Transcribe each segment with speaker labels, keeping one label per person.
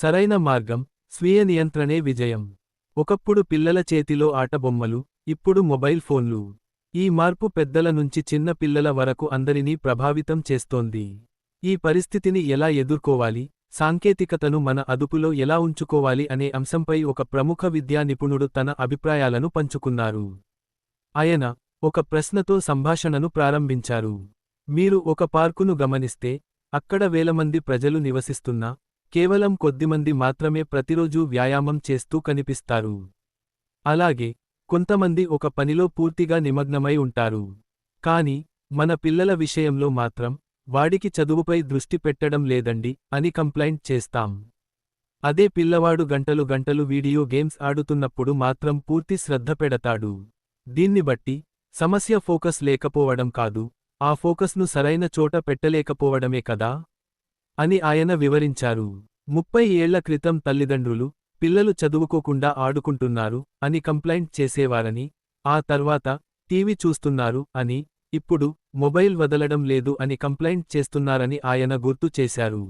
Speaker 1: సరైన మార్గం స్వీయ నియంత్రణే విజయం. ఒకప్పుడు పిల్లల చేతిలో ఆటబొమ్మలు ఇప్పుడు మొబైల్ ఫోన్లు. ఈ మార్పు పెద్దల నుంచి చిన్న పిల్లల వరకు అందరినీ ప్రభావితం చేస్తోంది. ఈ పరిస్థితిని ఎలా ఎదుర్కోవాలి సాంకేతికతను మన అదుపులో ఎలా ఉంచుకోవాలి అనే అంశంపై ఒక ప్రముఖ విద్యా నిపుణుడు తన అభిప్రాయాలను పంచుకున్నారు. ఆయన ఒక ప్రశ్నతో సంభాషణను ప్రారంభించారు. మీరు ఒక పార్కును గమనిస్తే అక్కడ వేలమంది ప్రజలు నివసిస్తున్నా కేవలం కొద్దిమంది మాత్రమే ప్రతిరోజూ వ్యాయామం చేస్తూ కనిపిస్తారు. అలాగే కొంతమంది ఒక పనిలో పూర్తిగా నిమగ్నమై ఉంటారు. కాని మన పిల్లల విషయంలో మాత్రం వాడికి చదువుపై దృష్టి పెట్టడం లేదండి అని కంప్లైంట్ చేస్తాం. అదే పిల్లవాడు గంటలు గంటలు వీడియో గేమ్స్ ఆడుతున్నప్పుడు మాత్రం పూర్తి శ్రద్ధ పెడతాడు. దీన్ని బట్టి సమస్య ఫోకస్ లేకపోవడం కాదు ఆ ఫోకస్ను సరైన చోట పెట్టలేకపోవడమే కదా? అని ఆయన వివరించారు. ముప్పై ఏళ్ళ క్రితం తల్లిదండ్రులు పిల్లలు చదువుకోకుండా ఆడుకుంటున్నారు అని కంప్లైంట్ చేసేవారని ఆ తర్వాత టీవీ చూస్తున్నారు అని ఇప్పుడు మొబైల్ వదలడం లేదు అని కంప్లైంట్ చేస్తున్నారని ఆయన గుర్తు చేశారు.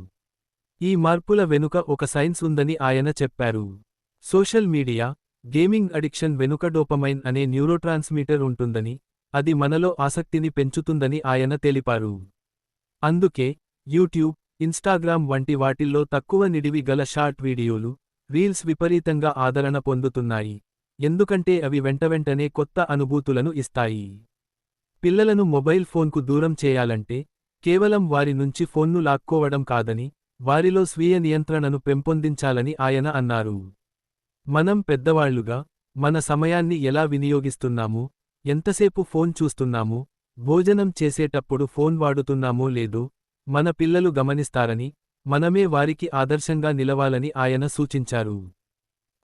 Speaker 1: ఈ మార్పుల వెనుక ఒక సైన్స్ ఉందని ఆయన చెప్పారు. సోషల్ మీడియా గేమింగ్ అడిక్షన్ వెనుక డోపమైన్ అనే న్యూరోట్రాన్స్మిటర్ ఉంటుందని అది మనలో ఆసక్తిని పెంచుతుందని ఆయన తెలిపారు. అందుకే యూట్యూబ్ ఇన్స్టాగ్రామ్ వంటి వాటిల్లో తక్కువ నిడివి గల షార్ట్ వీడియోలు రీల్స్ విపరీతంగా ఆదరణ పొందుతున్నాయి. ఎందుకంటే అవి వెంటవెంటనే కొత్త అనుభూతులను ఇస్తాయి. పిల్లలను మొబైల్ ఫోన్కు దూరం చేయాలంటే కేవలం వారి నుంచి ఫోన్ను లాక్కోవడం కాదని వారిలో స్వీయ నియంత్రణను పెంపొందించాలని ఆయన అన్నారు. మనం పెద్దవాళ్ళుగా మన సమయాన్ని ఎలా వినియోగిస్తున్నాము ఎంతసేపు ఫోన్ చూస్తున్నాము భోజనం చేసేటప్పుడు ఫోన్ వాడుతున్నామో లేదో మన పిల్లలు గమనిస్తారని మనమే వారికి ఆదర్శంగా నిలవాలని ఆయన సూచించారు.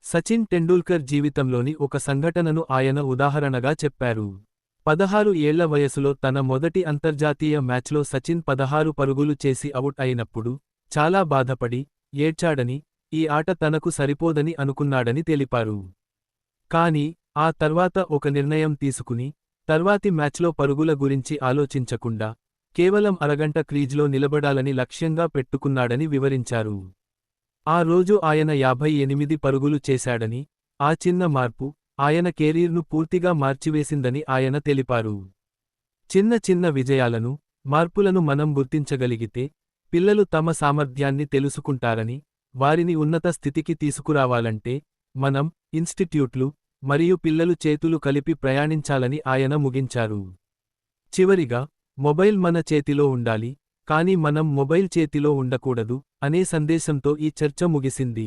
Speaker 1: సచిన్ టెండూల్కర్ జీవితంలోని ఒక సంఘటనను ఆయన ఉదాహరణగా చెప్పారు. పదహారు ఏళ్ళ వయసులో తన మొదటి అంతర్జాతీయ మ్యాచ్లో సచిన్ పదహారు పరుగులు చేసి అవుట్ అయినప్పుడు చాలా బాధపడి ఏడ్చాడని ఈ ఆట తనకు సరిపోదని అనుకున్నాడని తెలిపారు. కాని ఆ తర్వాత ఒక నిర్ణయం తీసుకుని తర్వాతి మ్యాచ్లో పరుగుల గురించి ఆలోచించకుండా కేవలం అరగంట క్రీజ్లో నిలబడాలని లక్ష్యంగా పెట్టుకున్నాడని వివరించారు. ఆ రోజు ఆయన యాభై ఎనిమిది పరుగులు చేశాడని ఆ చిన్న మార్పు ఆయన కెరీర్ను పూర్తిగా మార్చివేసిందని ఆయన తెలిపారు. చిన్న చిన్న విజయాలను మార్పులను మనం గుర్తించగలిగితే పిల్లలు తమ సామర్థ్యాన్ని తెలుసుకుంటారని వారిని ఉన్నత స్థితికి తీసుకురావాలంటే మనం ఇన్స్టిట్యూట్లు మరియు పిల్లలు చేతులు కలిపి ప్రయాణించాలని ఆయన ముగించారు. చివరిగా మొబైల్ మన చేతిలో ఉండాలి కాని మనం మొబైల్ చేతిలో ఉండకూడదు అనే సందేశంతో ఈ చర్చ ముగిసింది.